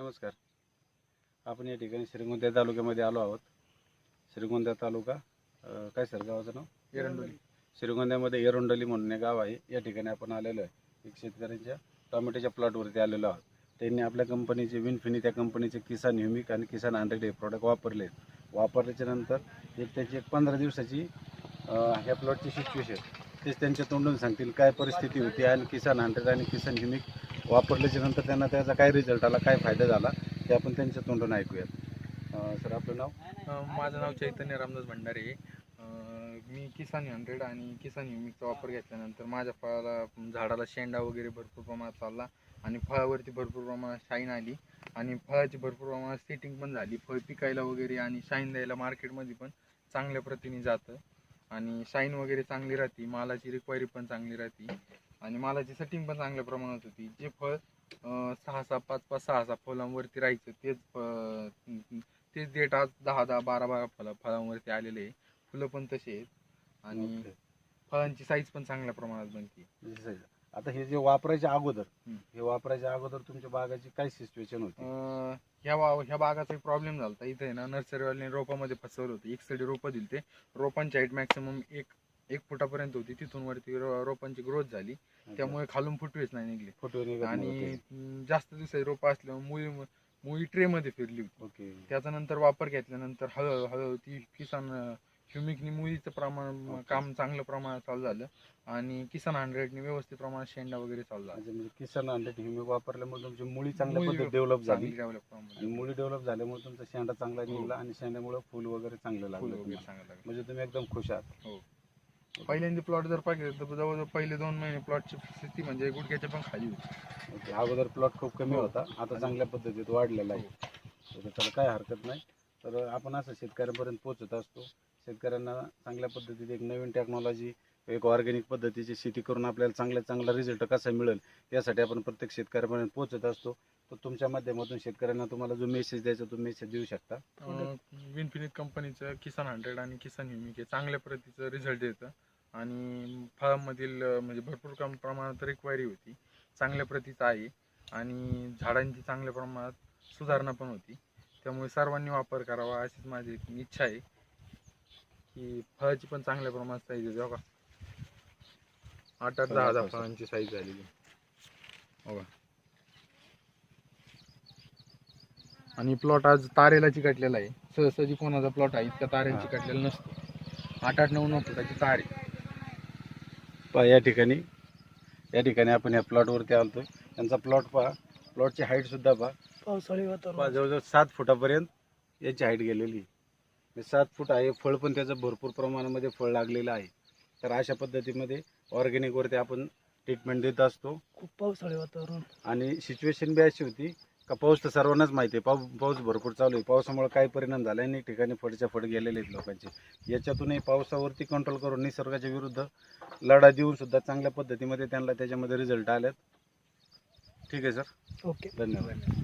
नमस्कार. आपण या ठिकाणी श्रीगोंदा तालुक्यामध्ये आलो आहोत. श्रीगोंदा तालुका काय सर गावाचं नाव? एरंडोली. श्रीगोंद्यामध्ये एरोंडली म्हणून एक गाव आहे. या ठिकाणी आपण आलेलो आहे. एक शेतकऱ्यांच्या टोमॅटोच्या प्लॉटवरती आलेलो आहोत. त्यांनी आपल्या कंपनीचे विनफिनी त्या कंपनीचे किसान ह्युमिक आणि किसान हंड्रेड हे प्रोडक्ट वापरले. वापरल्याच्या नंतर एक त्याची एक पंधरा दिवसाची ह्या प्लॉटची सिच्युएशन तेच त्यांच्या तोंडून सांगतील काय परिस्थिती होती आणि किसान हंड्रेड आणि किसान ह्युमिक वापरल्याच्या नंतर त्यांना त्याचा काय रिझल्ट आला काय फायदा झाला ते आपण त्यांच्या तोंडून ऐकूयात. सर आपलं नाव? माझं नाव चैतन्य रामदास भंडारे आहे. मी किसान हंड्रेड आणि किसान युमिकचा वापर घेतल्यानंतर माझ्या फळाला झाडाला शेंडा वगैरे भरपूर प्रमाणात चालला आणि फळावरती भरपूर प्रमाणात शाईन आली आणि फळाची भरपूर प्रमाणात सेटिंग पण झाली. फळ पिकायला वगैरे आणि शाईन द्यायला मार्केटमध्ये पण चांगल्या प्रतीने जातं आणि शाईन वगैरे चांगली राहते मालाची रिक्वायरी पण चांगली राहते. आणि मालाची सेटिंग पण चांगल्या प्रमाणात होती जे फळ सहा सहा पाच पाच सहा सहा फळांवरती राहायचं तेच तेच डेट आज दहा दहा बारा बारा फळं फळांवरती आलेले आहे. फुलं पण तसे आहेत. आणि. फळांची साईज पण चांगल्या प्रमाणात बनते. आता हे जे वापरायच्या अगोदर. हे वापरायच्या अगोदर तुमच्या बागाची काय सिच्युएशन होती? ह्या वा ह्या बागाचा एक प्रॉब्लेम झाला होता इथे ना नर्सरीवाल्याने रोपामध्ये फसवलं होतं. एक साईड रोपं दिली ते रोपांची हाईट मॅक्सिमम एक एक फुटापर्यंत होती. तिथून वरती रो- रोपांची ग्रोथ झाली. त्यामुळे खालून फुटवेच नाही निघले. फोटो निघत आणि नव्हते. अं, जास्त दिवसाची रोपं असल्यामुळे मुळी मुळी ट्रेमध्ये फिरली होती. ओके. त्याचा नंतर वापर घेतल्यानंतर हळूहळू हळूहळू ती किसान ह्युमिकनी मुळीचं प्रमाण. काम चांगलं प्रमाणात चालू झालं. आणि किसान हंड्रेडनी व्यवस्थित प्रमाणात शेंडा वगैरे चालू झाला. म्हणजे म्हणजे किसान हंड्रेड ह्युमिक वापरल्यामुळे तुमची मुळी चांगल्या मुळी पद्धत डेव्हलप झाली. चांगली आणि मुळी डेव्हलप झाल्यामुळे तुमचा शेंडा चांगला हो. निघला आणि शेंड्यामुळे फुल वगैरे चांगलं लागलं वगैरे तुम्हाला. चांगलं लागलं. म्हणजे तुम्ही एकदम खुश आहात. हो. पहिल्यांदा प्लॉट जर पाहिजे तर जवळजवळ पहिले दोन महिने प्लॉटची स्थिती म्हणजे गुडघ्याच्या पण खाली होती. ओके अगोदर प्लॉट खूप कमी. होता. आता चांगल्या पद्धतीत वाढलेला आहे. तर त्याला काय हरकत नाही. तर आपण असं शेतकऱ्यांपर्यंत पोहोचत असतो. शेतकऱ्यांना चांगल्या पद्धतीत एक नवीन टेक्नॉलॉजी एक ऑर्गॅनिक पद्धतीची शेती करून आपल्याला चांगल्यात चांगला रिझल्ट कसा मिळेल यासाठी आपण प्रत्येक शेतकऱ्यापर्यंत पोहोचत असतो. तर तुमच्या माध्यमातून शेतकऱ्यांना तुम्हाला जो मेसेज द्यायचा तो मेसेज देऊ शकता. विनफिनिट कंपनीचं किसान हंड्रेड आणि किसान ह्युमिक हे चांगल्या प्रतीचं रिझल्ट देतं. आणि फळांमधील म्हणजे भरपूर कम प्रमाणात रिक्वायरी होती. चांगल्या प्रतीचं आहे. आणि झाडांची चांगल्या प्रमाणात सुधारणा पण होती. त्यामुळे सर्वांनी वापर करावा अशीच माझी इच्छा आहे. की फळाची पण चांगल्या प्रमाणात साईज आहे बघा आठ आठ दहा दहा फळांची साईज झालेली. बघा आणि प्लॉट आज तारेला चिकटलेला आहे. सहसाजी कोणाचा प्लॉट आहे इतका तारेला हा. चिकटलेला नसतो. आठ आठ नऊ नऊ फुटाची तार पहा या ठिकाणी. या ठिकाणी आपण या प्लॉटवरती आलतोय. त्यांचा प्लॉट पहा. प्लॉटची हाईट सुद्धा पहा. पावसाळी पहा जवळजवळ सात फुटापर्यंत याची हाईट गेलेली. हे सात फूट आहे. फळ पण त्याचं भरपूर प्रमाणामध्ये फळ लागलेलं आहे. तर अशा पद्धतीमध्ये ऑर्गॅनिकवरती आपण ट्रीटमेंट देत असतो. खूप पावसाळी वातावरण. आणि सिच्युएशन बी अशी होती का पाऊस तर सर्वांनाच माहिती आहे. पाऊस पाऊस भरपूर चालू आहे. पावसामुळे काय परिणाम झाला अनेक ठिकाणी फडच्या फड गेलेले आहेत लोकांचे. याच्यातूनही पावसावरती कंट्रोल करून निसर्गाच्या विरुद्ध लढा देऊन सुद्धा चांगल्या पद्धतीमध्ये त्यांना त्याच्यामध्ये रिझल्ट आलेत ठीक आहे सर ओके धन्यवाद.